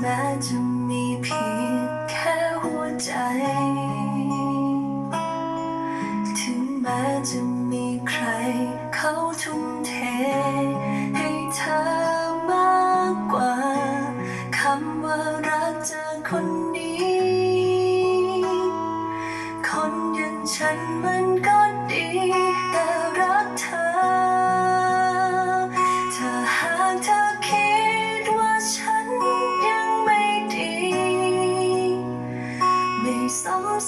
แม้จะมีเพียงแค่หัวใจ ถึงแม้จะมีใครเขาทุ่มเท ให้เธอมากกว่าคำว่ารักเธอคนนี้ คนอย่างฉันมันก็ดี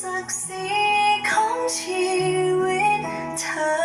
ศักดิ์ศรีของชีวิตเธอ